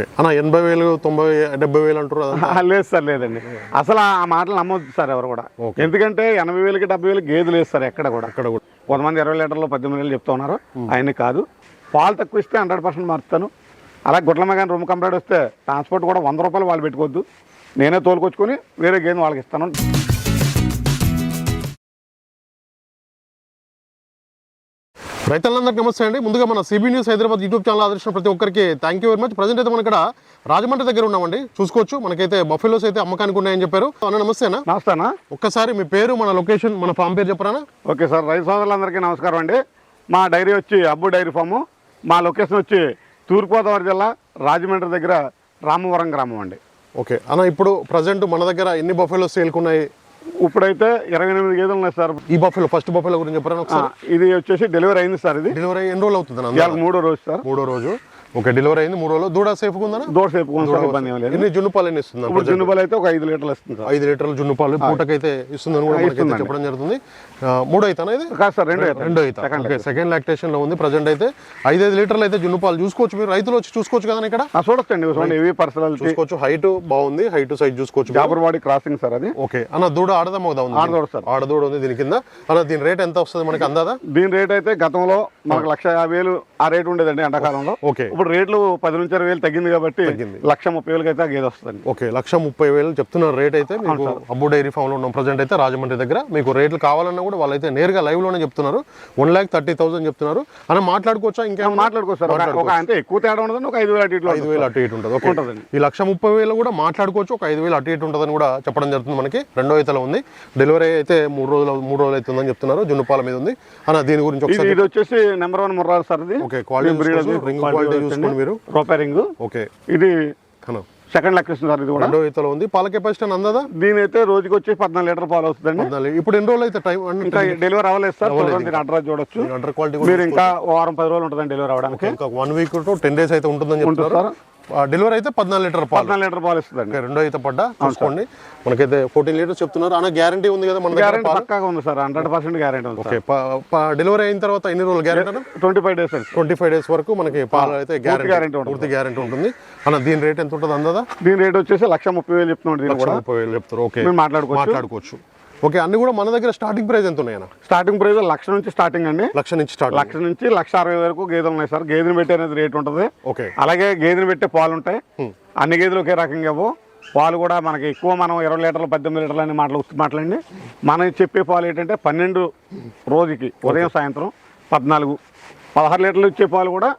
అన్న ఎనభై వేలు తొంభై డెబ్బై వేలు అంటారు లేదు సార్ లేదండి. అసలు ఆ మాటలు నమ్మొద్దు సార్ ఎవరు కూడా. ఎందుకంటే ఎనభై వేలకి డెబ్బై వేలకి గేదె లేదు సార్ ఎక్కడ కూడా. అక్కడ కూడా. కొంతమంది ఇరవై లీటర్లు పద్దెనిమిది వేలు చెప్తా ఉన్నారు. ఆయన కాదు. పాలు తక్కువ ఇస్తే హండ్రెడ్ పర్సెంట్ మారుతాను. అలా గుడ్ల కానీ రూమ్ కంప్లీట్ వస్తే ట్రాన్స్పోర్ట్ కూడా వంద రూపాయలు వాళ్ళు పెట్టుకోవద్దు. నేనే తోలుకొచ్చుకొని వేరే గేదె వాళ్ళకి ఇస్తాను. రైతులందరికీ నమస్తే అండి. ముందుగా మన CB news Hyderabad YouTube channel ఆదర్శించిన ప్రతి ఒక్కరికి thank you very much present అయితే మన ఇక్కడ రాజమండ్రి దగ్గర ఉన్నామండి. చూసుకోవచ్చు. మనకైతే బఫెలోస్ అయితే అమ్మకానికి ఉన్నాయని చెప్పారు. అన్న నమస్తే అన్న. నమస్తేనా ఒక్కసారి మీ పేరు మన లొకేషన్ మన ఫామ్ పేరు చెప్పరానా ఓకే సార్ రైతు సోదరులందరికీ నమస్కారం అండి. మా డైరీ వచ్చి అబ్బు డైరీ ఫాము. మా లొకేషన్ వచ్చి తూర్పుగోదావరి జిల్లా రాజమండ్రి దగ్గర రామవరం గ్రామం అండి. ఓకే. అన్న ఇప్పుడు ప్రజెంట్ మన దగ్గర ఎన్ని బఫెలోస్ సేల్కున్నాయి? ఇప్పుడైతే ఇరవై ఎనిమిది గేదెలు ఉన్నాయి సార్. ఈ బఫెలో ఫస్ట్ బఫెలో గురించి ఒకసారి ఇది వచ్చేసి డెలివరీ అయింది సార్ ఇది. డెలివరీ ఎన్ని రోజులు అవుతుంది మూడో రోజు సార్. మూడో రోజు. ఓకే డెలివరీ అయింది. మూడో రోజు దూడ సేఫ్ ఉందా? వేపుకోండి సార్ ఇబ్బంది ఏం లేదు. ఎన్ని జున్ను పాలు ఎన్ని ఇస్తుంది ఇప్పుడు జున్నుబల్ అయితే ఒక ఐదు లీటర్లు ఇస్తుంది ఐదు లీటర్ల జున్ను పాలు పూటకైతే ఇస్తుందని కూడా మనకైతే చెప్పడం జరుగుతుంది. మూడో అయితేనా ఇది? కాదు సార్ రెండు. రెండో అయితే ఓకే సెకండ్ లాక్టేషన్లో ఉంది. ప్రజెంట్ అయితే ఐదైదు లీటర్లు అయితే జున్ను పాలు చూసుకోవచ్చు. మీరు రైతులు వచ్చి చూసుకోవచ్చు కదా ఇక్కడ? చూడొచ్చండి. చూడండి ఇవి పర్సనాలిటీ చూసుకోవచ్చు. హైట్ బాగుంది. హైట్ సైజ్ చూసుకోవచ్చు జాబర్వాడి క్రాసింగ్ సార్ అది. ఓకే. అన్న దూడ ఆడదా ఉంది? ఆడదోడ సార్. ఆడదూడ ఉంది దీని కింద. అన్న దీని రేట్ ఎంత వస్తుంది మనకి అందాదా? దీని రేట్ అయితే గతంలో మనకు లక్ష యాభై వేలు ఆ రేట్ ఉండేదండి ఎండాకాలంలో. ఓకే. ఇప్పుడు రేట్లు పది నుంచి ఇరవై వేలు తగ్గింది కాబట్టి లక్ష ముప్పై వేలకి అయితే గేదె వస్తుందండి. ఓకే లక్ష ముప్పై వేలు చెప్తున్నారు రేట్ అయితే మీకు అబ్బు డైరీ ఫామ్లో ఉన్నాం ప్రజెంట్ అయితే రాజమండ్రి దగ్గర. మీకు రేట్లు కావాలన్నా కూడా వాళ్ళైతే నేరుగా లైవ్లోనే చెప్తున్నారు. వన్ ల్యాక్ థర్టీ థౌసండ్ చెప్తున్నారు. అని మాట్లాడుకోవచ్చా? ఇంకా మాట్లాడుకోవచ్చు ఒక- అంటే ఎక్కువ తేడా ఉండదండి ఒక ఐదు వేల అటు ఇట్లు ఐదు వేలు అటు ఇటు ఉంటుంది ఓకే. ఈ లక్ష ముప్పై వేలు కూడా మాట్లాడుకోవచ్చు ఒక ఐదు వేలు అటు ఇటు ఉంటుందని కూడా చెప్పడం జరుగుతుంది మనకి. రెండో ఇతలో ఉంది. డెలివరీ అయితే మూడు రోజులు మూడు రోజులు అవుతుందని చెప్తున్నారు. జున్నుపాల మీద ఉంది. అన్న దీని గురించి ఇది ఒకసారి ఇది వచ్చేసి నెంబర్ వన్ ముర్రా సార్ ఇది. Okay quality ring quality. చూసుకోండి మీరు? రూపాయి రింగ్ ఓకే. ఇది సెకండ్ లెక్కేషన్ సార్ ఇది కూడా. రెండో ఇతలో ఉంది. పాల కెపాసిటీ అందదా? దీని అయితే రోజుకి వచ్చి పద్నాలుగు లీటర్ పాలు వస్తుందండి. ఇప్పుడు ఎన్ని రోజులు అయితే టైం ఇంకా డెలివరీ అవ్వలేదు సార్. దీని అడ్రస్ చూడొచ్చు. అండర్ క్వాలిటీ మీరు ఇంకా వారం పది రోజులు ఉంటుందండి డెలివరీ అవ్వడానికి. ఇంకా one week to ten days అయితే ఉంటుందని చెప్తున్నారు. డెలివరీ అయితే పద్నాలుగు లీటర్ పాలు. పద్నాలుగు లీటర్ పాలు ఇస్తుందండి. రెండో అయితే పడ్డా? చూసుకోండి. మనకైతే ఫోర్టీన్ లీటర్స్ చెప్తున్నారు. అన్న గ్యారంటీ ఉంది కదా మన గ్యారెంటీ పక్కాగా ఉంది సార్. హండ్రెడ్ పర్సెంట్ గ్యారెంటీ ఉంది ఓకే డెలివరీ అయిన తర్వాత ఎన్ని రోజులు guarantee twenty five days twenty five days వరకు మనకి పాలు అయితే గ్యారంటీ. పూర్తి గ్యారంటీ ఉంటుంది. అన్న దీని రేట్ ఎంత ఉంటుంది అందదా దీని రేట్ వచ్చేసి లక్ష ముప్పై వేలు చెప్తున్నాడు దీని కూడా. ముప్పై వేలు చెప్తారు ఓకే. మాట్లాడుకోవచ్చు. మాట్లాడుకోవచ్చు. ఓకే అన్ని కూడా మన దగ్గర స్టార్టింగ్ ప్రైస్ ఎంత ఉన్నాయన్న స్టార్టింగ్ ప్రైస్ లక్ష నుంచి స్టార్టింగ్ అండి. లక్ష నుంచి స్టార్ట్ లక్ష నుంచి లక్ష అరవై వరకు గేదెలు ఉన్నాయి సార్. గేదెని పెట్టే అనేది రేట్ ఉంటుంది. ఓకే. అలాగే గేదెని పెట్టే పాలు ఉంటాయి. అన్ని గేదెలు ఒకే రకంగా ఇవ్వవు పాలు కూడా మనకి ఎక్కువ మనం ఇరవై లీటర్లు పద్దెనిమిది లీటర్లు అనే మాటలు మాటలండి. మనం చెప్పే పాలు ఏంటంటే పన్నెండు రోజుకి ఉదయం సాయంత్రం పద్నాలుగు. పదహారు లీటర్లు ఇచ్చే పాలు కూడా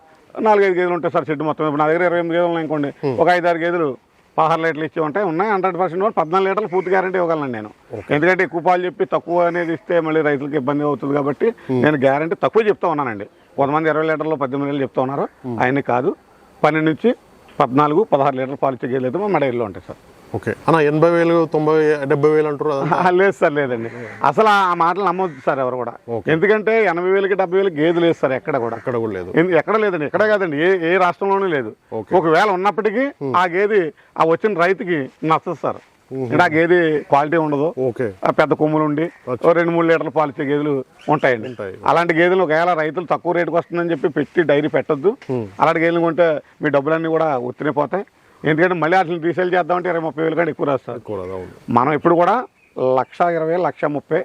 నాలుగైదు గేదెలు ఉంటాయి సార్ చెట్టు మొత్తం. ఇప్పుడు నా దగ్గర ఇరవై ఎనిమిది గేదెలు ఉన్నాయి అనుకోండి. ఒక ఐదు ఆరు గేదెలు పదహారు లీటర్లు ఇచ్చే ఉంటాయి ఉన్నాయి. హండ్రెడ్ పర్సెంట్ పద్నాలుగు లీటర్లు పూర్తి గ్యారంటీ ఇవ్వగలను నేను. ఎందుకంటే ఎక్కువ పాలు చెప్పి తక్కువ అనేది ఇస్తే మళ్ళీ రైతులకు ఇబ్బంది అవుతుంది కాబట్టి నేను గ్యారంటీ తక్కువ చెప్తా ఉన్నానండి. కొంతమంది ఇరవై లీటర్లు పద్దెనిమిది లీటర్లు చెప్తా ఉన్నారు. ఆయన్ని కాదు. పన్నెండు నుంచి పద్నాలుగు పదహారు లీటర్లు పాలు ఇచ్చే గేదెలు అయితే మా డైరీలో ఉంటాయి సార్. ఓకే. అన్న ఎనభై వేలు తొంభై డెబ్బై వేలు అంటారు లేదు సార్ లేదండి. అసలు ఆ మాటలు నమ్మొద్దు సార్ ఎవరు కూడా. ఎందుకంటే ఎనభై వేలకి డెబ్బై వేలకి గేదె లేదు సార్ ఎక్కడ కూడా. అక్కడ కూడా లేదు. ఎక్కడ లేదండి ఎక్కడ కాదండి ఏ ఏ రాష్ట్రంలోనూ లేదు. ఒకవేళ ఉన్నప్పటికీ ఆ గేది ఆ వచ్చిన రైతుకి నచ్చదు సార్. ఆ గేది క్వాలిటీ ఉండదు. ఓకే. ఆ పెద్ద కొమ్ములు ఉండి రెండు మూడు లీటర్లు పాలు ఇచ్చే గేదెలు ఉంటాయండి. ఉంటాయి. అలాంటి గేదెలు ఒకవేళ రైతులు తక్కువ రేటుకి వస్తుందని చెప్పి పెట్టి డైరీ పెట్టొద్దు. అలాంటి గేదెలు కొంటే మీ డబ్బులన్నీ కూడా ఉత్తినే పోతాయి ఎందుకంటే మళ్ళీ అసలు రీసేల్ చేద్దామంటే ఇరవై ముప్పై వేలు కంటే ఎక్కువ రాస్తారు. మనం ఇప్పుడు కూడా లక్ష ఇరవై లక్ష ముప్పై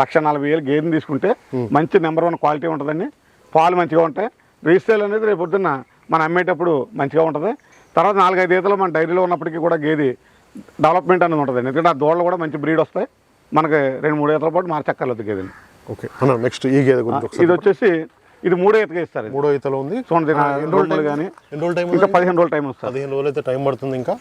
లక్ష నలభై వేలు గేదెని తీసుకుంటే మంచి నెంబర్ వన్ క్వాలిటీ ఉంటుందండి. పాలు మంచిగా ఉంటాయి. రీసేల్ అనేది రేపు పొద్దున్న మనం అమ్మేటప్పుడు మంచిగా ఉంటుంది. తర్వాత నాలుగైదు ఈతలు మన డైరీలో ఉన్నప్పటికీ కూడా గేది డెవలప్మెంట్ అనేది ఉంటుంది ఎందుకంటే ఆ దూడలు కూడా మంచి బ్రీడ్ వస్తాయి. మనకి రెండు మూడు ఈతల పాటు మార్చక్కర్లేదు గేదెని ఓకే. నెక్స్ట్ ఈ గేదె ఇది వచ్చేసి ఇది మూడో ఈతగా ఇస్తారు. మూడో ఈతలో ఉంది. చూడండి రోజులు కానీ ఎన్ని రోజులు టైం ఇంకా? పదిహేను రోజులు టైం వస్తుంది పదిహేను రోజులు అయితే టైం పడుతుంది ఇంకా.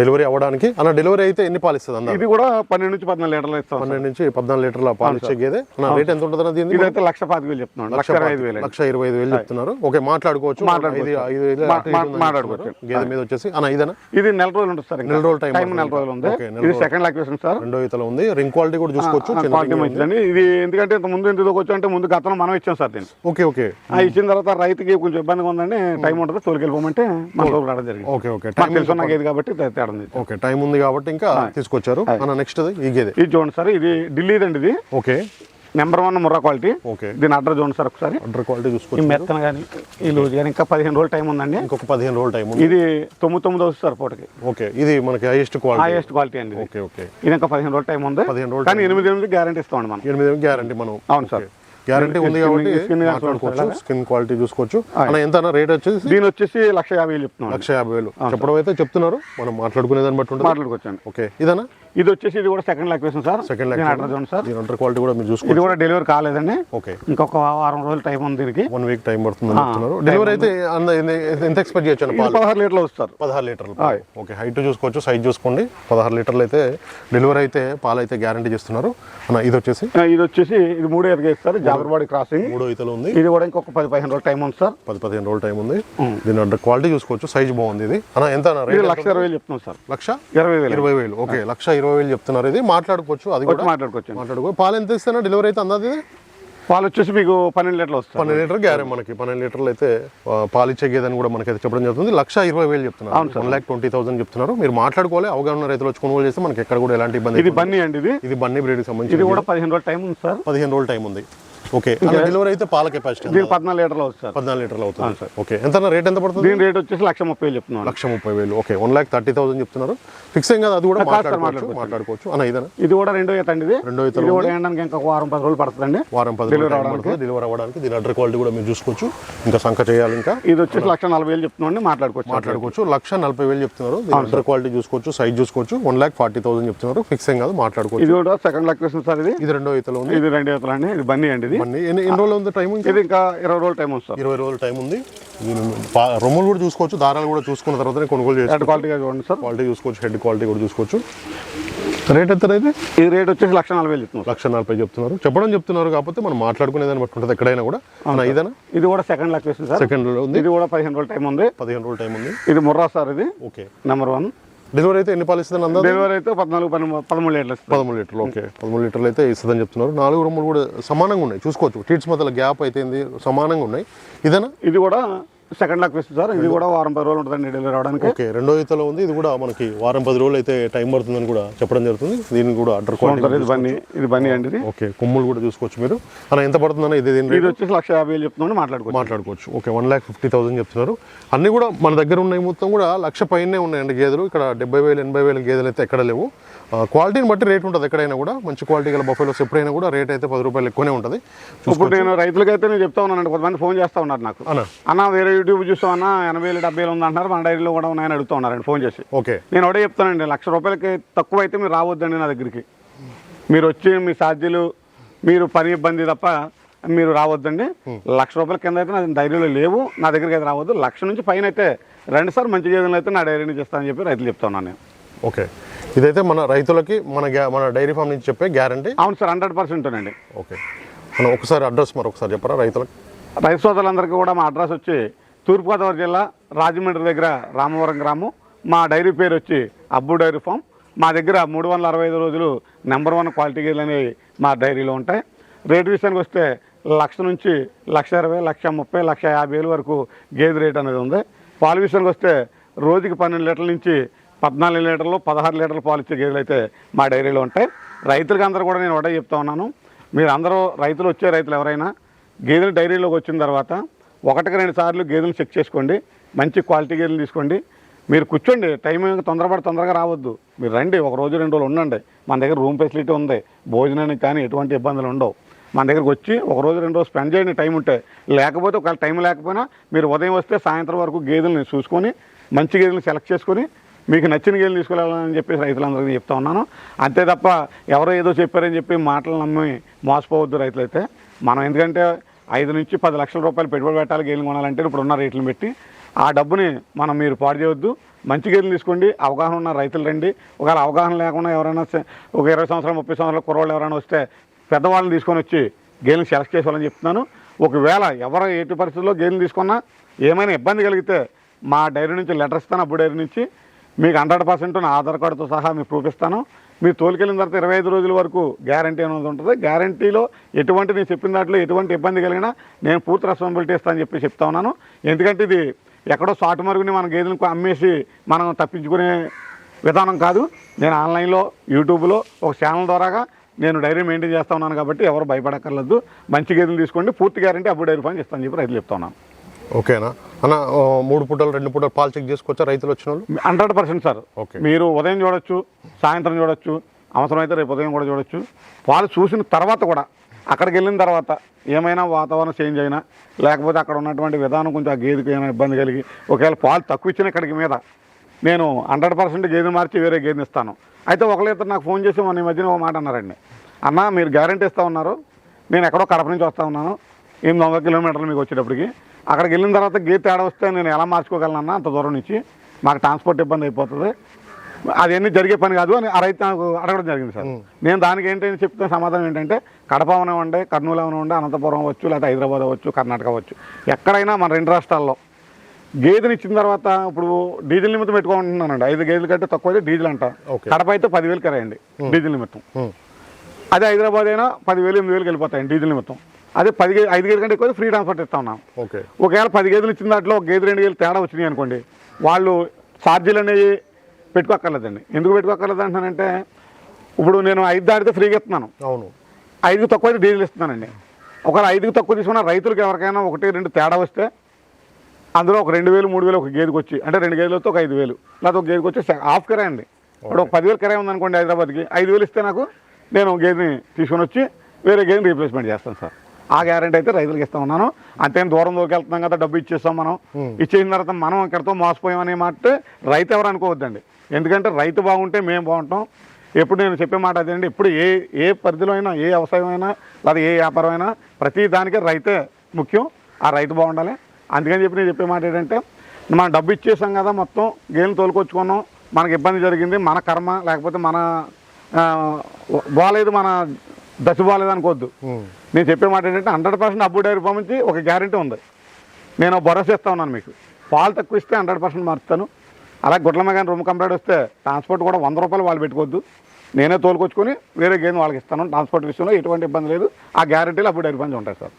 డెలివరీ అవ్వడానికి. అన్న డెలివరీ అయితే ఎన్ని పాలు ఇస్తుంది అన్న ఇది కూడా పన్నెండు నుంచి పద్నాలుగు లీటర్లు ఇస్తాం. పన్నెండు నుంచి పద్నాలుగు లీటర్ల పాలు ఇచ్చే గేదె రేట్ ఎంత ఉంటుంది దీనికి? ఇదైతే లక్ష పాతిక వేలు చెప్తున్నాను లక్ష ఇరవై ఐదు వేలు. లక్ష ఇరవై ఐదు వేలు చెప్తున్నారు. ఓకే మాట్లాడుకోవచ్చు. మాట్లాడుకోవచ్చు. గేదె మీద వచ్చేసి. అన్న ఇదేనా? ఇది నెల రోజులు ఉంటుంది సార్. నెల రోజులు టైం నెల రోజులు ఉంది. ఇది. Second lactation sir. రెండో ఈతలో ఉంది. రింగ్ క్వాలిటీ కూడా చూసుకోవచ్చు. ఇది ఎందుకంటే ఇంత ముందు ఎందుకు వచ్చి అంటే ముందు గతంలో మనం ఇచ్చాం సార్ దీన్ని. Okay okay. ఆ ఇచ్చిన తర్వాత రైతుకి కొంచెం ఇబ్బందిగా ఉందండి. టైం ఉంటుంది తోలుకెళ్ళిపోమంటే మన తోలు రావడం జరిగింది. Okay okay. టైం తెలుసు నాకు ఇది కాబట్టి తేడా ఉంది ఓకే టైం ఉంది కాబట్టి ఇంకా తీసుకొచ్చారు. అన్న నెక్స్ట్ ఈ గేదె. ఇది చూడండి సార్ ఇది ఢిల్లీది అండి ఇది. Okay. Number one Murrah quality. Okay. దీని అడ్రస్ చూడండి సార్ ఒకసారి. అండర్ క్వాలిటీ చూసుకోవచ్చు మెత్తన కానీ ఈ లూజ్ కానీ ఇంకా పదిహేను రోజులు టైం ఉందండి. ఇంకొక పదిహేను రోజులు టైం ఉంది. ఇది తొమ్మిది తొమ్మిది వస్తుంది సార్ పూటకి. ఓకే. ఇది మనకి హైయెస్ట్ క్వాలిటీ హైయెస్ట్ క్వాలిటీ అండి. Okay okay. ఇది ఇంకా పదిహేను రోజులు టైం ఉంది. పదిహేను రోజులు కానీ ఎనిమిది ఎనిమిది గ్యారంటీ ఇస్తామండి మనం. ఎనిమిది గ్యారంటీ మనం. అవును సార్. గ్యారంటీ ఉంది కాబట్టి స్కిన్ కానీ మాట్లాడుకోవచ్చు? స్కిన్ క్వాలిటీ చూసుకోవచ్చు. అలా ఎంత రేట్ వచ్చేసి? దీని వచ్చేసి లక్ష యాభై వేలు చెప్తున్నాం లక్ష యాభై వేలు. చెప్పడం అయితే చెప్తున్నారు. మనం మాట్లాడుకునే దాన్ని బట్టి ఉంటుంది. మాట్లాడుకోవచ్చండి. ఓకే. ఇదేనా ఇది వచ్చేసి ఇది కూడా సెకండ్ లాక్ వేసాం సార్ సెకండ్ చూడండి సార్. దీని అండర్ క్వాలిటీ కూడా మీరు చూసుకోవచ్చు. ఇది కూడా డెలివరీ కాలేదండి. ఓకే ఇంకొక వారం రోజులు టైం ఉంది దీనికి. వన్ వీక్ టైం పడుతుందని చెప్తున్నారు. డెలివరీ అయితే ఎంత ఎక్స్పెక్ట్ చేయొచ్చు పదహారు లీటర్లు వస్తారు. పదహారు లీటర్లు. ఓకే హైట్ చూసుకోవచ్చు సైజ్ చూసుకోండి. పదహారు లీటర్లు అయితే డెలివరీ అయితే పాలు అయితే గ్యారంటీ చేస్తున్నారు. అన్న ఇది వచ్చేసి? ఇది వచ్చేసి ఇది మూడు ఎదుగు ఇస్తారు జాబర్వాడి క్రాసింగ్ మూడో ఇతలు ఉంది. ఇది కూడా ఇంకొక పది పదిహేను రోజులు టైం ఉంది సార్. పది పదిహేను రోజులు టైం ఉంది. దీని అండర్ క్వాలిటీ చూసుకోవచ్చు సైజ్ బాగుంది ఇది. అన్న ఎంత లక్ష ఇరవై వేలు చెప్తున్నాం సార్. లక్ష? ఇరవై వేలు. ఇరవై వేలు. ఓకే లక్ష ఇరవై వేలు చెప్తున్నారు. ఇది మాట్లాడుకోవచ్చు అది కూడా. మాట్లాడుకోవచ్చు. మాట్లాడుకో. పాలు ఎంత ఇస్తానా? డెలివరీ అయితే అందాది పాలు వచ్చేసి మీకు పన్నెండు లీటర్లు వస్తారు పన్నెండు లీటర్ గ్యారెంటీ మనకి. పన్నెండు లీటర్లు అయితే పాలు ఇచ్చే గేదని కూడా మనకి అయితే చెప్పడం జరుగుతుంది. లక్ష ఇరవై వేలు చెప్తున్నారు. వన్ ల్యాక్ ట్వంటీ థౌసండ్ చెప్తున్నారు. మీరు మాట్లాడుకోవాలి. అవగాహన రైతులు వచ్చి కొనుగోలు చేస్తే మనకి ఎక్కడ కూడా ఎలాంటి ఇబ్బంది ఇది బన్నీ అండి ఇది. ఇది బన్నీ బ్రీడ్కి ఇది సంబంధించి కూడా పదిహేను రోజులు టైం ఉంది సార్. పదిహేను రోజులు టైం ఉంది. ఓకే. డెలివరీ అయితే పాల కెపాసిటీ దీనికి పద్నాలుగు లీటర్లు సార్. పద్నాలుగు లీటర్లు అవుతుంది. ఓకే. ఎంత రేట్ ఎంత పడుతుంది? దీని రేట్ వచ్చేసి లక్ష ముప్పై వేలు చెప్తున్నాను. లక్ష ముప్పై వేలు. Okay. One lakh thirty thousand చెప్తున్నారు. ఫిక్స్ ఏం కదా అది కూడా మాట్లాడుకోవచ్చు మాట్లాడుకోవచ్చు. అన్న ఇదేనా? ఇది కూడా రెండో ఈత అండి ఇది. రెండో ఇది కూడా ఏంటంటే ఇంకొక వారం పది రోజులు పడుతుందండి. వారం పది రోజులు టైం పడుతుంది. డెలివరీ అవ్వడానికి. దీని అడ్డర్ క్వాలిటీ కూడా మీరు చూసుకోవచ్చు. ఇంకా సంఖ చేయాలి ఇంకా. ఇది వచ్చేసి లక్ష నలభై వేలు చెప్తున్నాండి మాట్లాడుకోవచ్చు. మాట్లాడుకోవచ్చు. లక్ష నలభై వేలు చెప్తున్నారు. దీని అడ్డర్ క్వాలిటీ చూసుకోవచ్చు సైజ్ చూసుకోవచ్చు. వన్ ల్యాక్ ఫార్టీ థౌసండ్ చెప్తున్నారు. ఫిక్స్ ఏం కాదు మాట్లాడుకోవచ్చు. ఇది కూడా సెకండ్ లక్ వేస్తుంది సార్ ఇది. ఇది రెండో ఈతలో ఉంది. ఇది రెండు ఈతలు అండి. ఇది బన్నీ అండి ఇది. మళ్ళీ ఎన్ని ఎన్ని రోజులు ఉంది టైం ఇది ఇంకా ఇరవై రోజులు టైం ఉంది సార్. ఇరవై రోజుల టైం ఉంది. రొమ్ములు కూడా చూసుకోవచ్చు దారాలు కూడా చూసుకున్న తర్వాత కొనుగోలు చేసి క్వాలిటీగా చూడండి సార్. క్వాలిటీ చూసుకోవచ్చు హెడ్ క్వాలిటీ కూడా చూసుకోవచ్చు. రేట్ ఎంత అయితే ఈ రేట్ వచ్చేసి లక్ష నలభై వేలు చెప్తున్నాం లక్ష నలభై చెప్తున్నారు. చెప్పడం చెప్తున్నారు కాకపోతే మనం మాట్లాడుకునే దాన్ని బట్టి ఉంటుంది. ఎక్కడైనా కూడా. ఇదేనా? ఇది కూడా సెకండ్ లక్ వేస్తుంది సార్ సెకండ్ ఉంది. ఇది కూడా పదిహేను రోజులు టైం ఉంది. పదిహేను రోజుల టైం ఉంది. ఇది ముర్రా సార్ ఇది. ఓకే. నెంబర్ వన్ డెలివరీ అయితే ఎన్ని పాలు ఇస్తుంది అందా డెలివరీ అయితే పద్నాలుగు పదమూడు లీటర్లు పదమూడు లీటర్లు ఓకే. పదమూడు లీటర్లు అయితే ఇస్తుందని చెప్తున్నారు. నాలుగు రొమ్ములు కూడా సమానంగా ఉన్నాయి. చూసుకోవచ్చు. టీట్స్ మధ్యలో గ్యాప్ అయితే సమానంగా ఉన్నాయి. ఇదేనా? ఇది కూడా సెకండ్ లక్ వేస్తుంది సార్ ఇది కూడా వారం పది రోజులు ఉంటుందండి డెలివరీ అవడానికి ఓకే రెండో ఈతలో ఉంది. ఇది కూడా మనకి వారం పది రోజులు అయితే టైం పడుతుందని కూడా చెప్పడం జరుగుతుంది. దీనికి కూడా అడ్డర్ క్వాలిటీ ఇది బన్నీ ఇది బన్నీ అండి ఇది. ఓకే కొమ్ములు కూడా చూసుకోవచ్చు మీరు. అలా ఎంత పడుతుందన్న ఇది దీని ఇది వచ్చేసి లక్ష యాభై వేలు చెప్తున్నాను మాట్లాడుకోవచ్చు. మాట్లాడుకోవచ్చు. Okay one lakh fifty thousand చెప్తున్నారు. అన్నీ కూడా మన దగ్గర ఉన్నాయి మొత్తం కూడా లక్ష పైనే ఉన్నాయండి గేదెలు. ఇక్కడ డెబ్బై వేలు ఎనభై వేలు గేదెలు అయితే ఎక్కడ లేవు. క్వాలిటీని బట్టి రేట్ ఉంటుంది ఎక్కడైనా కూడా. మంచి క్వాలిటీ గల బఫెలోస్ ఎప్పుడైనా కూడా రేట్ అయితే పది రూపాయలు ఎక్కువనే ఉంటుంది. ఇప్పుడు నేను రైతులకైతే నేను చెప్తా ఉన్నానండి కొంతమంది ఫోన్ చేస్తా ఉన్నారు నాకు. అన్న. వేరే యూట్యూబ్ చూస్తాం అన్న ఎనభై వేలు డెబ్బై వేలు ఉందంటున్నారు మన డైరీలో కూడా ఉన్నాయని అడుగుతా ఉన్నారండి ఫోన్ చేసి. ఓకే. నేను ఒకటే చెప్తానండి లక్ష రూపాయలకి తక్కువ అయితే మీరు రావద్దండి నా దగ్గరికి. మీరు వచ్చి మీ ఛార్జీలు మీరు పని ఇబ్బంది తప్ప మీరు రావద్దండి. లక్ష రూపాయల కింద అయితే నా డైరీలో లేవు నా దగ్గరికి అయితే రావద్దు. లక్ష నుంచి పైన అయితే రెండు సార్ మంచి గేదెలు అయితే నా డైరీ నుంచి ఇస్తానని చెప్పి రైతులు చెప్తా ఉన్నాను నేను. ఓకే. ఇదైతే మన రైతులకి మన గ్యా- మన డైరీ ఫామ్ నుంచి చెప్పే గ్యారంటీ? అవును సార్ హండ్రెడ్ పర్సెంట్ అండి ఓకే. మనం ఒకసారి అడ్రస్ మరొకసారి చెప్పరా రైతులకు? రైతు సోదరులందరికీ కూడా మా అడ్రస్ వచ్చి తూర్పుగోదావరి జిల్లా రాజమండ్రి దగ్గర రామవరం గ్రామం. మా డైరీ పేరు వచ్చి అబ్బు డైరీ ఫామ్. మా దగ్గర మూడు వందల అరవై ఐదు రోజులు నెంబర్ వన్ క్వాలిటీ గేదెలు అనేవి మా డైరీలో ఉంటాయి. రేటు విషయానికి వస్తే లక్ష నుంచి లక్ష ఇరవై లక్ష ముప్పై లక్ష యాభై వేలు వరకు గేదె రేట్ అనేది ఉంది. పాల విషయానికి వస్తే రోజుకి పన్నెండు లీటర్ల నుంచి పద్నాలుగు లీటర్లు పదహారు లీటర్లు పాలు ఇచ్చే గేదెలు అయితే మా డైరీలో ఉంటాయి. రైతులకి అందరూ కూడా నేను ఒకటే చెప్తా ఉన్నాను. మీరు అందరూ రైతులు వచ్చే రైతులు ఎవరైనా గేదెలు డైరీలోకి వచ్చిన తర్వాత ఒకటికి రెండు సార్లు గేదెలు చెక్ చేసుకోండి. మంచి క్వాలిటీ గేదెలు తీసుకోండి. మీరు కూర్చోండి. టైం తొందరపడి తొందరగా రావద్దు. మీరు రండి. ఒక రోజు రెండు రోజులు ఉండండి. మన దగ్గర రూమ్ ఫెసిలిటీ ఉంది. భోజనానికి కానీ ఎటువంటి ఇబ్బందులు ఉండవు. మన దగ్గరకు వచ్చి ఒక రోజు రెండు రోజు స్పెండ్ చేయండి. టైం ఉంటే లేకపోతే ఒకవేళ టైం లేకపోయినా మీరు ఉదయం వస్తే సాయంత్రం వరకు గేదెలను చూసుకొని మంచి గేదెలను సెలెక్ట్ చేసుకొని మీకు నచ్చిన గేలు తీసుకెళ్ళాలని చెప్పేసి రైతులందరికీ చెప్తా ఉన్నాను. అంతే తప్ప ఎవరో ఏదో చెప్పారని చెప్పి మాటలు నమ్మి మోసపోవద్దు రైతులైతే. మనం ఎందుకంటే ఐదు నుంచి పది లక్షల రూపాయలు పెట్టుబడి పెట్టాలి గేలు కొనాలంటే ఇప్పుడు ఉన్న రేట్లు పెట్టి. ఆ డబ్బుని మనం మీరు పాడు చేయవద్దు మంచి గేదెలు తీసుకోండి అవగాహన ఉన్న రైతులు రండి. ఒకవేళ అవగాహన లేకుండా ఎవరైనా ఒక ఇరవై సంవత్సరాలు ముప్పై సంవత్సరాల కుర్రోళ్ళు ఎవరైనా వస్తే పెద్దవాళ్ళని తీసుకొని వచ్చి గేదెలు సెలెక్ట్ చేసుకోవాలని చెప్తున్నాను. ఒకవేళ ఎవరు ఎటు పరిస్థితుల్లో గేదెలు తీసుకున్నా ఏమైనా ఇబ్బంది కలిగితే మా డైరీ నుంచి లెటర్ ఇస్తాను అప్పుడు డైరీ నుంచి. మీకు హండ్రెడ్ పర్సెంట్ నా ఆధార్ కార్డుతో సహా మీకు ప్రూఫ్ ఇస్తాను. మీరు తోలుకెళ్ళిన తర్వాత ఇరవై ఐదు రోజుల వరకు గ్యారంటీ అనేది ఉంటుంది. గ్యారంటీలో ఎటువంటి నేను చెప్పిన దాంట్లో ఎటువంటి ఇబ్బంది కలిగినా నేను పూర్తి రెస్పాన్సిబిలిటీ ఇస్తానని చెప్పి చెప్తా ఉన్నాను. ఎందుకంటే ఇది ఎక్కడో షార్ట్ మరుగుని మన గేదెలకు అమ్మేసి మనం తప్పించుకునే విధానం కాదు. నేను ఆన్లైన్లో యూట్యూబ్లో ఒక ఛానల్ ద్వారాగా నేను డైరీ మెయింటైన్ చేస్తా ఉన్నాను కాబట్టి ఎవరు భయపడక్కర్లేదు. మంచి గేదెలు తీసుకోండి. పూర్తి గ్యారంటీ అప్పుడు డైరీ ఫామ్ ఇస్తాను చెప్పి రైతులు చెప్తా ఉన్నాను. ఓకేనా? అన్న మూడు పూటలు రెండు పూటలు పాలు చెక్ చేసుకోవచ్చా రైతులు వచ్చిన వాళ్ళు? Hundred percent sir. ఓకే. మీరు ఉదయం చూడొచ్చు సాయంత్రం చూడొచ్చు అవసరమైతే రేపు ఉదయం కూడా చూడొచ్చు. పాలు చూసిన తర్వాత కూడా అక్కడికి వెళ్ళిన తర్వాత ఏమైనా వాతావరణం చేంజ్ అయినా లేకపోతే అక్కడ ఉన్నటువంటి విధానం కొంచెం ఆ గేదెకి ఏమైనా ఇబ్బంది కలిగి ఒకవేళ పాలు తక్కువ ఇచ్చిన ఇక్కడికి మీద నేను హండ్రెడ్ పర్సెంట్ గేదె మార్చి వేరే గేదెని ఇస్తాను. అయితే ఒకళ్ళు ఇద్దరు నాకు ఫోన్ చేసి మొన్న ఈ మధ్యన ఒక మాట అన్నారండి. అన్న మీరు గ్యారంటీ ఇస్తా ఉన్నారు. నేను ఎక్కడో కడప నుంచి వస్తా ఉన్నాను. ఎనిమిది వందల కిలోమీటర్లు మీకు వచ్చేటప్పటికి అక్కడికి వెళ్ళిన తర్వాత గేట్ తేడా వస్తే నేను ఎలా మార్చుకోగలనన్నా అంత దూరం నుంచి మాకు ట్రాన్స్పోర్ట్ ఇబ్బంది అయిపోతుంది. అదన్నీ జరిగే పని కాదు అని ఆ రైతు నాకు అడగడం జరిగింది సార్. నేను దానికి ఏంటని చెప్తున్న సమాధానం ఏంటంటే కడప అవనివ్వండి కర్నూలు అవనివ్వండి అనంతపురం అవ్వచ్చు లేకపోతే హైదరాబాద్ అవ్వచ్చు కర్ణాటక అవ్వచ్చు ఎక్కడైనా మన రెండు రాష్ట్రాల్లో గేదెని ఇచ్చిన తర్వాత ఇప్పుడు డీజిల్ నిమిత్తం పెట్టుకుంటున్నానండి. ఐదు గేదెల కంటే తక్కువ అయితే డీజిల్ అంట. కడప అయితే పదివేలు కరాయండి డీజిల్ నిమిత్తం. అదే హైదరాబాద్ అయినా పదివేలు ఎనిమిది వేలకు వెళ్ళిపోతాయండి డీజిల్ నిమిత్తం. అదే పది గే- ఐదు గేదెల కంటే ఎక్కువ ఫ్రీ ట్రాన్స్పోర్ట్ ఇస్తా ఉన్నాం. ఓకే. ఒకవేళ పది గేదెలు ఇచ్చిన దాంట్లో ఒక గేదె రెండు గేదెలు తేడా వచ్చినాయి అనుకోండి వాళ్ళు ఛార్జీలు అనేవి పెట్టుకోక్కర్లేదండి. ఎందుకు పెట్టుకోక్కర్లేదు అంటున్నానంటే ఇప్పుడు నేను ఐదు దాటితే ఫ్రీగా ఇస్తున్నాను. అవును. ఐదుకు తక్కువ అయితే డీజిల్ ఇస్తున్నానండి. ఒకవేళ ఐదుకు తక్కువ తీసుకున్న రైతులకు ఎవరికైనా ఒకటి రెండు తేడా వస్తే అందులో ఒక రెండు వేలు మూడు వేలు ఒక గేదెకి వచ్చి అంటే రెండు గేదెలతో ఒక ఐదు వేలు లేకపోతే ఒక గేదెకి వచ్చి హాఫ్ కిరాయి అండి. ఇప్పుడు ఒక పదివేలు కిరాయి ఉందనుకోండి హైదరాబాద్కి ఐదు వేలు ఇస్తే నాకు నేను గేదెని తీసుకొని వచ్చి వేరే గేదెని రీప్లేస్మెంట్ చేస్తాను సార్. ఆ గ్యారెంటీ అయితే రైతులకు ఇస్తా ఉన్నాను. అంతేం దూరం వెళ్తున్నాం కదా డబ్బు ఇచ్చేస్తాం మనం. ఇచ్చేసిన తర్వాత మనం ఇక్కడతో మోసపోయామనే మాట రైతు ఎవరు అనుకోవద్దండి. ఎందుకంటే రైతు బాగుంటే మేము బాగుంటాం. ఎప్పుడు నేను చెప్పే మాట అదేంటి ఇప్పుడు ఏ ఏ పరిధిలో అయినా ఏ వ్యవసాయం అయినా లేదా ఏ వ్యాపారం అయినా ప్రతి దానికి రైతే ముఖ్యం ఆ రైతు బాగుండాలి. అందుకని చెప్పి నేను చెప్పే మాట ఏంటంటే మనం డబ్బు ఇచ్చేసాం కదా మొత్తం గేమ్ తోలుకొచ్చుకున్నాం మనకి ఇబ్బంది జరిగింది మన కర్మ లేకపోతే మన బాగాలేదు మన దశ. నేను చెప్పే మాట ఏంటంటే hundred percent Abbu dairy farm నుంచి ఒక గ్యారెంటీ ఉంది. నేను భరోసా ఇస్తా ఉన్నాను మీకు. పాలు తక్కువ ఇస్తే హండ్రెడ్ పర్సెంట్ మారుస్తాను. అలా గుడ్లమ్మ కానీ రూమ్ కంప్లీట్ వస్తే ట్రాన్స్పోర్ట్ కూడా వంద రూపాయలు వాళ్ళు పెట్టుకోవద్దు. నేనే తోలుకొచ్చుకొని వేరే గేమ్ వాళ్ళకి ఇస్తాను. ట్రాన్స్పోర్ట్ విషయంలో ఎటువంటి ఇబ్బంది లేదు. ఆ గ్యారెంటీలు అప్పుడు డైరీ ఫామ్స్ ఉంటాయి సార్.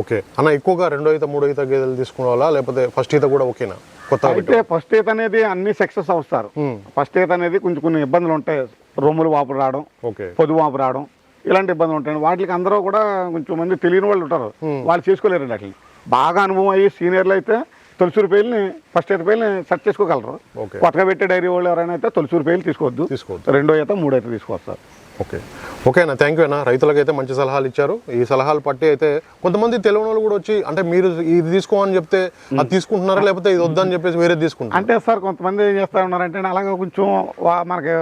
ఓకే. అన్న ఎక్కువగా రెండో ఈత మూడో ఈత గేదెలు తీసుకునే లేకపోతే ఫస్ట్ ఈత కూడా ఓకేనా? కొత్తగా అయితే ఫస్ట్ ఈత అనేది అన్ని సక్సెస్ అవుతారు. ఫస్ట్ ఈత అనేది కొంచెం కొన్ని ఇబ్బందులు ఉంటాయి. రొమ్ములు వాపు రావడం ఓకే. పొదు వాపు రావడం. ఇలాంటి ఇబ్బందులు ఉంటాయి వాటికి అందరూ కూడా కొంచెం మంది తెలియని వాళ్ళు ఉంటారు. వాళ్ళు చేసుకోలేరండి వాటిని. బాగా అనుభవం అయ్యి సీనియర్లు అయితే తొలిసూరు పేర్లని ఫస్ట్ ఈత పేర్లని సెర్చ్ చేసుకోగలరు. ఓకే. కొత్తగా పెట్టే డైరీ వాళ్ళు ఎవరైనా అయితే తొలిసూరు పేర్లు తీసుకోవద్దు. తీసుకోవద్దు. రెండో ఈత మూడో ఈత తీసుకోవస్తారు ఓకే. ఓకే అన్న థ్యాంక్ యూ అన్న. రైతులకైతే మంచి సలహాలు ఇచ్చారు. ఈ సలహాలు పట్టి అయితే కొంతమంది తెలియని వాళ్ళు కూడా వచ్చి అంటే మీరు ఇది తీసుకోమని చెప్తే అది తీసుకుంటున్నారా లేకపోతే ఇది వద్దని చెప్పేసి వేరే తీసుకుంటారు అంటే సార్ కొంతమంది ఏం చేస్తా ఉన్నారంటే అలాగే కొంచెం మనకి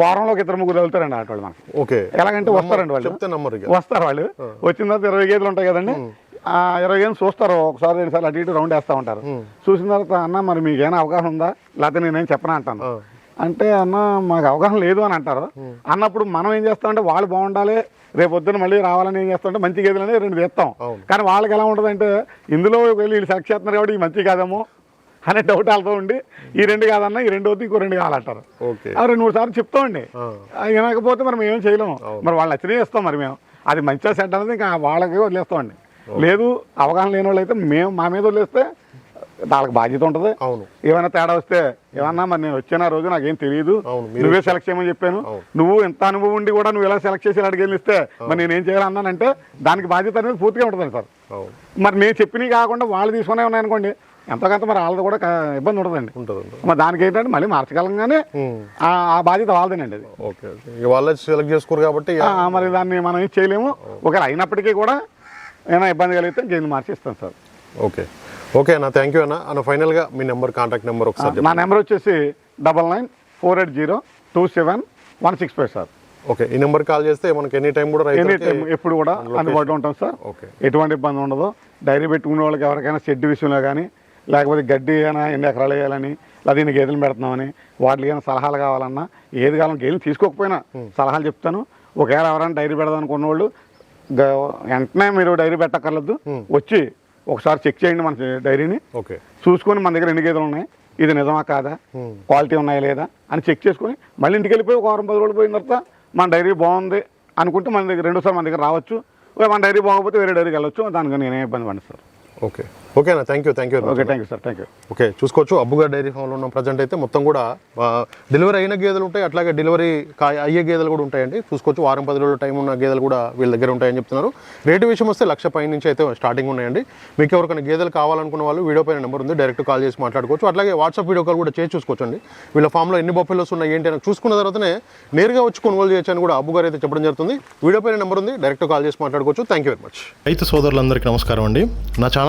వారంలో ఇద్దరు ముగ్గురు వెళ్తారండి ఆటోళ్ళు మనకి ఓకే. ఎలాగంటే వస్తారండి వాళ్ళు. చెప్తే నమ్మరు ఇక. వస్తారు వాళ్ళు. వచ్చిన తర్వాత ఇరవై గేదెలు ఉంటాయి కదండి. ఆ ఇరవై గేదెలు చూస్తారు. ఒకసారి రెండు సార్లు అటు ఇటు రౌండ్ వేస్తూ ఉంటారు. చూసిన తర్వాత అన్న మరి మీకు ఏమైనా అవగాహన ఉందా? లేకపోతే నేనేం చెప్పనా? అంటాను. అంటే అన్న మాకు అవగాహన లేదు అని అంటారు. అన్నప్పుడు మనం ఏం చేస్తామంటే వాళ్ళు బాగుండాలి రేపు పొద్దున్న మళ్ళీ రావాలని ఏం చేస్తామంటే మంచి గేదెలు అనేది రెండు తెస్తాం. కానీ వాళ్ళకి ఎలా ఉంటుందంటే ఇందులో వెళ్ళి వీళ్ళు సెలెక్ట్ చేస్తున్నారు కాబట్టి ఈ మంచి కాదేమో అనే డౌట్ వాళ్ళతో ఉండి ఈ రెండు కాదన్నా ఈ రెండు వద్దు ఇంకో రెండు కావాలంటారు. ఆ రెండు మూడు సార్లు చెప్తామండి వినకపోతే మనం ఏం చేయలేము. మరి వాళ్ళు నచ్చినే ఇస్తాం మరి మేము. అది మంచిగా సెట్ అనేది ఇంకా వాళ్ళకి వదిలేస్తామండి లేదు అవగాహన లేని వాళ్ళు అయితే మేము మా మీద వదిలేస్తే వాళ్ళకి బాధ్యత ఉంటుంది. అవును. ఏమైనా తేడా వస్తే ఏమన్నా మరి నేను వచ్చిన రోజు నాకేం తెలియదు నువ్వే సెలెక్ట్ చేయమని చెప్పాను. నువ్వు ఎంత అనుభవం ఉండి కూడా నువ్వు ఎలా సెలెక్ట్ చేసి అడిగి ఇస్తే మరి నేనేం చేయాలన్నానంటే దానికి బాధ్యత అనేది పూర్తిగా ఉంటుంది సార్. మరి నేను చెప్పినవి కాకుండా వాళ్ళు తీసుకునే ఉన్నాయనుకోండి ఎంతకంత మరి వాళ్ళది కూడా ఇబ్బంది ఉంటుందండి ఉంటుంది మరి దానికి ఏంటంటే మళ్ళీ మార్చగలం కానీ ఉమ్. ఆ ఆ బాధ్యత వాళ్ళదేనండి అది. ఓకే వాళ్ళే సెలెక్ట్ చేసుకోరు కాబట్టి మరి దాన్ని మనం ఏం చేయలేము. ఒకవేళ అయినప్పటికీ కూడా ఏమైనా ఇబ్బంది కలిగితే గేమ్ మార్చి ఇస్తాం సార్. ఓకే. ఓకే అన్న థ్యాంక్ యూ అన్న. అన్న ఫైనల్గా మీ నెంబర్ కాంటాక్ట్ నెంబర్ ఒకసారి నా నెంబర్ వచ్చేసి double nine four eight zero two seven one six five sir. Okay ఈ నెంబర్ కాల్ చేస్తే మనకి ఎనీ టైం కూడా ఎనీ టైం ఎప్పుడు కూడా అందుబాటులో ఉంటాం సార్. ఓకే. ఎటువంటి ఇబ్బంది ఉండదు. డైరీ పెట్టుకునే వాళ్ళకి ఎవరికైనా షెడ్ విషయంలో కానీ లేకపోతే గడ్డి అయినా ఎన్ని ఎకరాలు వేయాలని లేదా ఇన్ని గేదెలు పెడుతున్నామని వాటికి ఏమైనా సలహాలు కావాలన్నా ఏది కావాలన్నా గేదెలు తీసుకోకపోయినా సలహాలు చెప్తాను. ఒకవేళ ఎవరైనా డైరీ పెడదాం అనుకున్న వాళ్ళు వెంటనే మీరు డైరీ పెట్టక్కర్లేదు. వచ్చి ఒకసారి చెక్ చేయండి మన డైరీని. ఓకే. చూసుకొని మన దగ్గర ఎన్ని గేదెలు ఉన్నాయి ఇది నిజమా కాదా. క్వాలిటీ ఉన్నాయా లేదా అని చెక్ చేసుకొని మళ్ళీ ఇంటికి వెళ్ళిపోయి ఒక వారం పది రోజులు పోయిన తర్వాత మన డైరీ బాగుంది అనుకుంటే మన దగ్గర రెండోసారి మన దగ్గర రావచ్చు. మన డైరీ బాగోకపోతే వేరే డైరీకి వెళ్ళొచ్చు దానికి నేనే ఇబ్బంది పడి సార్. ఓకే. ఓకేనా? Thank you thank you okay thank you sir thank you okay చూసుకోవచ్చు. అబ్బుగా డైరీ ఫామ్లో ఉన్న ప్రజెంట్ అయితే మొత్తం కూడా డెలివరీ అయిన గేదెలు ఉంటాయి అట్లాగే డెలివరీ కా- అయ్యే గేదెలు కూడా ఉంటాయండి. చూసుకోవచ్చు వారం పది రోజుల టైం ఉన్న గేదెలు కూడా వీళ్ళ దగ్గర ఉంటాయని చెప్తున్నారు. రేటు విషయం వస్తే లక్ష పై నుంచి అయితే స్టార్టింగ్ ఉన్నాయండి. మీకు ఎవరికైనా గేదెలు కావాలనుకున్న వాళ్ళు వీడియో పైన నెంబర్ ఉంది డైరెక్ట్ కాల్ చేసి మాట్లాడుకోవచ్చు. అట్లాగే వాట్సాప్ వీడియో కాల్ కూడా చేసి చూసుకోవచ్చండి. వీళ్ళ ఫామ్లో ఎన్ని బొఫెలోస్ ఉన్నాయి ఏంటి అని చూసుకున్న తర్వాతనే నేరుగా వచ్చి కొనుగోలు చేయొచ్చు అని కూడా అబ్బు గారు అయితే చెప్పడం జరుగుతుంది. వీడియో పైన నెంబర్ ఉంది డైరెక్ట్ కాల్ చేసి మాట్లాడుకోవచ్చు. థ్యాంక్ యూ వెరీ మచ్ రైతు సోదరులందరికీ నమస్కారం అండి. నా